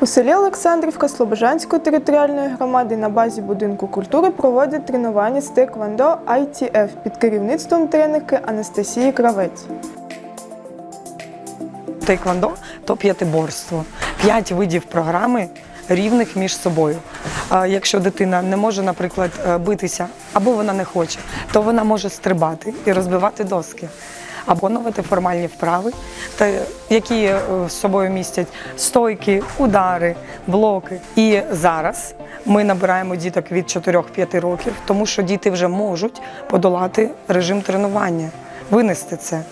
У селі Олександрівка Слобожанської територіальної громади на базі будинку культури проводять тренування з теквондо ITF під керівництвом тренерки Анастасії Кравець. Тейквондо то п'ятиборство. П'ять видів програми рівних між собою. Якщо дитина не може, наприклад, е, битися або вона не хоче, то вона може стрибати і розбивати доски. Виконувати формальні вправи, які е, з собою містять стойки, удари, блоки. І зараз ми набираємо діток від 4-5 років, тому що діти вже можуть подолати режим тренування, винести це.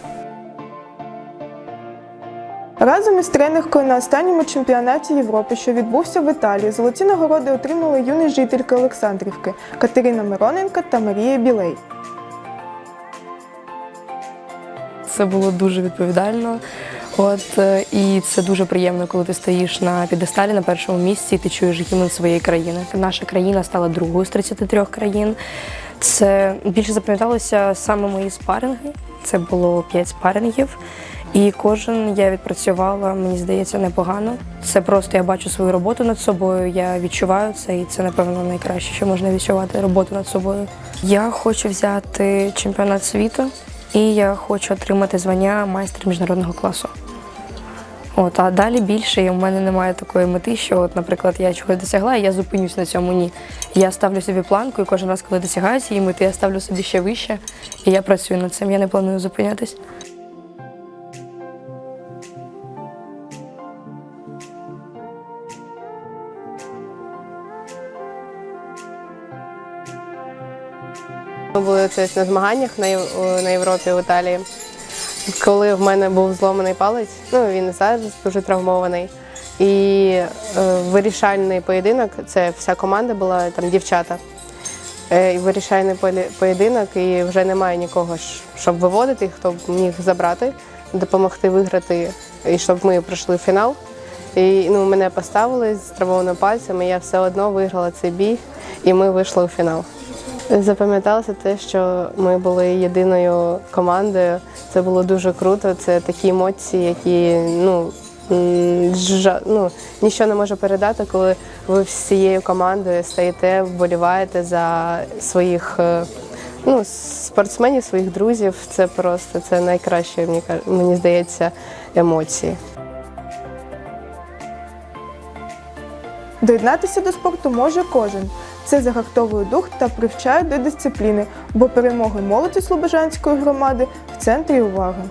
Разом із тренеркою на останньому чемпіонаті Європи, що відбувся в Італії, золоті нагороди отримали юні жительки Олександрівки Катерина Мироненко та Марія Білей. Це було дуже відповідально. От е, і це дуже приємно, коли ти стоїш на підесталі на першому місці і ти чуєш гімн своєї країни. Наша країна стала другою з 33 країн. Це більше запам'яталося саме мої спаринги. Це було 5 спарингів. І кожен я відпрацювала, мені здається, непогано. Це просто я бачу свою роботу над собою, я відчуваю це, і це, напевно, найкраще, що можна відчувати роботу над собою. Я хочу взяти чемпіонат світу, і я хочу отримати звання майстра міжнародного класу. От, а далі більше, і в мене немає такої мети, що, от, наприклад, я чогось досягла, і я зупинюсь на цьому. Ні. Я ставлю собі планку, і кожен раз, коли досягаю цієї мети, я ставлю собі ще вище, і я працюю над цим. Я не планую зупинятись. Ми були це на змаганнях на, Європі в Італії. Коли в мене був зломаний палець, ну він і зараз дуже травмований. І е, вирішальний поєдинок це вся команда була там дівчата. Е, вирішальний поєдинок, і вже немає нікого, щоб виводити, хто б міг забрати, допомогти виграти, і щоб ми пройшли в фінал. І ну, мене поставили з травмованим пальцем, і я все одно виграла цей бій, і ми вийшли у фінал. Запам'яталося те, що ми були єдиною командою. Це було дуже круто. Це такі емоції, які ну, жа- ну, ніщо не може передати, коли ви всією командою стоїте, вболіваєте за своїх е, ну, спортсменів, своїх друзів. Це просто це найкраще, мені здається, емоції. Доєднатися до спорту може кожен. Це загартовує дух та привчає до дисципліни, бо перемоги молоді Слобожанської громади в центрі уваги.